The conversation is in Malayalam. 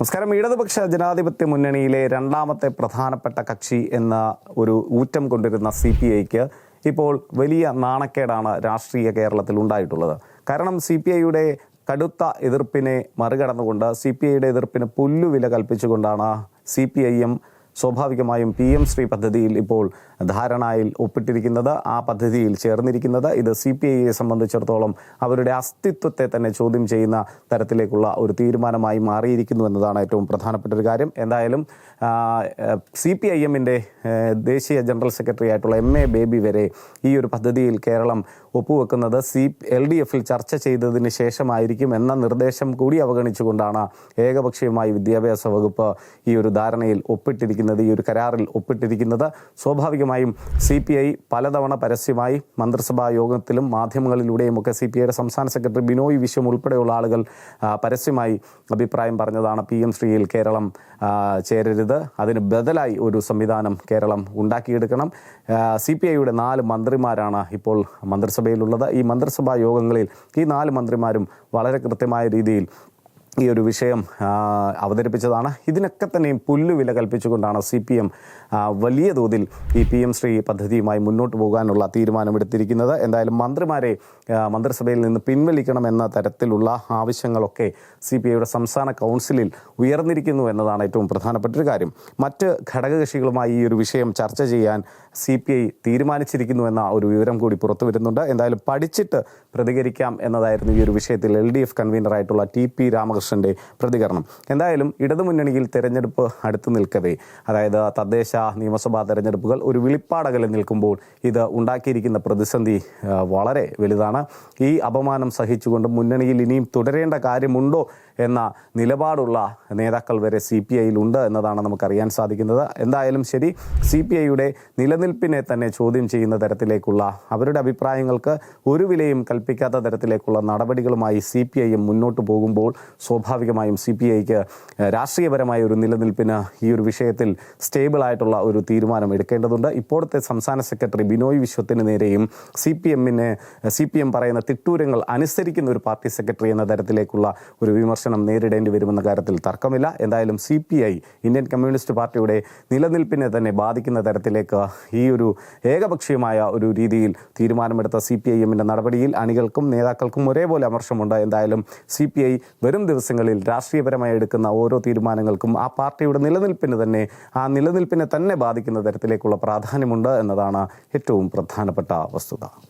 നമസ്കാരം. ഇടതുപക്ഷ ജനാധിപത്യ മുന്നണിയിലെ രണ്ടാമത്തെ പ്രധാനപ്പെട്ട കക്ഷി എന്ന ഒരു ഊറ്റം കൊണ്ടിരുന്ന സി പി ഐക്ക് ഇപ്പോൾ വലിയ നാണക്കേടാണ് രാഷ്ട്രീയ കേരളത്തിൽ ഉണ്ടായിട്ടുള്ളത്. കാരണം സി പി ഐയുടെ കടുത്ത എതിർപ്പിനെ മറികടന്നുകൊണ്ട് സി പി ഐയുടെ എതിർപ്പിന് പുല്ലുവില കൽപ്പിച്ചുകൊണ്ടാണ് സി പി ഐ എം സ്വാഭാവികമായും പി എം ശ്രീ പദ്ധതിയിൽ ഇപ്പോൾ ധാരണയിൽ ഒപ്പിട്ടിരിക്കുന്നത് ആ പദ്ധതിയിൽ ചേർന്നിരിക്കുന്നത്. ഇത് സി പി ഐയെ സംബന്ധിച്ചിടത്തോളം അവരുടെ അസ്തിത്വത്തെ തന്നെ ചോദ്യം ചെയ്യുന്ന തരത്തിലേക്കുള്ള ഒരു തീരുമാനമായി മാറിയിരിക്കുന്നു എന്നതാണ് ഏറ്റവും പ്രധാനപ്പെട്ട ഒരു കാര്യം. എന്തായാലും സി പി ഐ എമ്മിന്റെ ദേശീയ ജനറൽ സെക്രട്ടറി ആയിട്ടുള്ള എം എ ബേബി വരെ ഈ ഒരു പദ്ധതിയിൽ കേരളം ഒപ്പുവെക്കുന്നത് സി എൽ ഡി എഫിൽ ചർച്ച ചെയ്തതിന് ശേഷമായിരിക്കും എന്ന നിർദ്ദേശം കൂടി അവഗണിച്ചുകൊണ്ടാണ് ഏകപക്ഷീയമായി വിദ്യാഭ്യാസ വകുപ്പ് ഈ ഒരു ധാരണയിൽ ഒപ്പിട്ടിരിക്കുന്നത്. ഈ ഒരു കരാറിൽ ഒപ്പിട്ടിരിക്കുന്നത്. സ്വാഭാവികമായും സി പി ഐ പലതവണ പരസ്യമായി മന്ത്രിസഭാ യോഗത്തിലും മാധ്യമങ്ങളിലൂടെയും ഒക്കെ സി പി ഐയുടെ സംസ്ഥാന സെക്രട്ടറി ബിനോയ് വിശ്വം ഉൾപ്പെടെയുള്ള ആളുകൾ പരസ്യമായി അഭിപ്രായം പറഞ്ഞതാണ്. പി എം ശ്രീയിൽ കേരളം ചേരരുത്. അതിന് ബദലായി ഒരു സംവിധാനം കേരളം ഉണ്ടാക്കിയെടുക്കണം. സി പി ഐയുടെ നാല് മന്ത്രിമാരാണ് ഇപ്പോൾ മന്ത്രിസഭയിലുള്ളത്. ഈ മന്ത്രിസഭാ യോഗങ്ങളിൽ ഈ നാല് മന്ത്രിമാരും വളരെ കൃത്യമായ രീതിയിൽ ഈ ഒരു വിഷയം അവതരിപ്പിച്ചതാണ്. ഇതിനൊക്കെ തന്നെയും പുല്ലുവില കൽപ്പിച്ചുകൊണ്ടാണ് സി പി എം വലിയ തോതിൽ ഈ പി എം ശ്രീ പദ്ധതിയുമായി മുന്നോട്ട് പോകാനുള്ള തീരുമാനമെടുത്തിരിക്കുന്നത്. എന്തായാലും മന്ത്രിമാരെ മന്ത്രിസഭയിൽ നിന്ന് പിൻവലിക്കണമെന്ന തരത്തിലുള്ള ആവശ്യങ്ങളൊക്കെ സി പി ഐയുടെ സംസ്ഥാന കൗൺസിലിൽ ഉയർന്നിരിക്കുന്നു എന്നതാണ് ഏറ്റവും പ്രധാനപ്പെട്ട ഒരു കാര്യം. മറ്റ് ഘടകകക്ഷികളുമായി ഈ ഒരു വിഷയം ചർച്ച ചെയ്യാൻ സി പി ഐ തീരുമാനിച്ചിരിക്കുന്നു എന്ന ഒരു വിവരം കൂടി പുറത്തു വരുന്നുണ്ട്. എന്തായാലും പഠിച്ചിട്ട് പ്രതികരിക്കാം എന്നതായിരുന്നു ഈ ഒരു വിഷയത്തിൽ എൽ ഡി എഫ് കൺവീനറായിട്ടുള്ള ടി പി രാമകൃഷ്ണന്റെ പ്രതികരണം. എന്തായാലും ഇടതുമുന്നണിയിൽ തെരഞ്ഞെടുപ്പ് അടുത്തു നിൽക്കവേ. അതായത് തദ്ദേശ നിയമസഭാ തെരഞ്ഞെടുപ്പുകൾ ഒരു വിളിപ്പാടകലിൽ നിൽക്കുമ്പോൾ ഇത് ഉണ്ടാക്കിയിരിക്കുന്ന പ്രതിസന്ധി വളരെ വലുതാണ്. ഈ അപമാനം സഹിച്ചുകൊണ്ട് മുന്നണിയിൽ ഇനിയും തുടരേണ്ട കാര്യമുണ്ടോ എന്ന നിലപാടുള്ള നേതാക്കൾ വരെ സി പി ഐയിലുണ്ട് എന്നതാണ് നമുക്കറിയാൻ സാധിക്കുന്നത്. എന്തായാലും ശരി സി പി ഐയുടെ നിലനിൽപ്പിനെ തന്നെ ചോദ്യം ചെയ്യുന്ന തരത്തിലേക്കുള്ള അവരുടെ അഭിപ്രായങ്ങൾക്ക് ഒരു വിലയും കൽപ്പിക്കാത്ത തരത്തിലേക്കുള്ള നടപടികളുമായി സി പി ഐ എം മുന്നോട്ട് പോകുമ്പോൾ സ്വാഭാവികമായും സി പി ഐക്ക് രാഷ്ട്രീയപരമായ ഒരു നിലനിൽപ്പിന് ഈ ഒരു വിഷയത്തിൽ സ്റ്റേബിൾ ആയിട്ടുള്ള ഒരു തീരുമാനം എടുക്കേണ്ടതുണ്ട്. ഇപ്പോഴത്തെ സംസ്ഥാന സെക്രട്ടറി ബിനോയ് വിശ്വത്തിന് നേരെയും സി പി എമ്മിന് സി പി എം പറയുന്ന തിട്ടൂരങ്ങൾ അനുസരിക്കുന്ന ഒരു പാർട്ടി സെക്രട്ടറി എന്ന തരത്തിലേക്കുള്ള ഒരു വിമർശനം നേരിടേണ്ടി വരുമെന്ന കാര്യത്തിൽ തർക്കമില്ല. എന്തായാലും C P I Indian communist പാർട്ടിയുടെ നിലനിൽപ്പിനെ തന്നെ ബാധിക്കുന്ന തരത്തിലേക്ക് ഈ ഒരു ഏകപക്ഷീയമായ ഒരു രീതിയിൽ തീരുമാനമെടുത്ത സി പി ഐ എമ്മിന്റെ നടപടിയിൽ അണികൾക്കും നേതാക്കൾക്കും ഒരേപോലെ അമർഷമുണ്ട്. എന്തായാലും സി പി ഐ വരും ദിവസങ്ങളിൽ രാഷ്ട്രീയപരമായി എടുക്കുന്ന ഓരോ തീരുമാനങ്ങൾക്കും ആ പാർട്ടിയുടെ നിലനിൽപ്പിന് തന്നെ ആ നിലനിൽപ്പിനെ തന്നെ ബാധിക്കുന്ന തരത്തിലേക്കുള്ള പ്രാധാന്യമുണ്ട് എന്നതാണ് ഏറ്റവും പ്രധാനപ്പെട്ട വസ്തുത.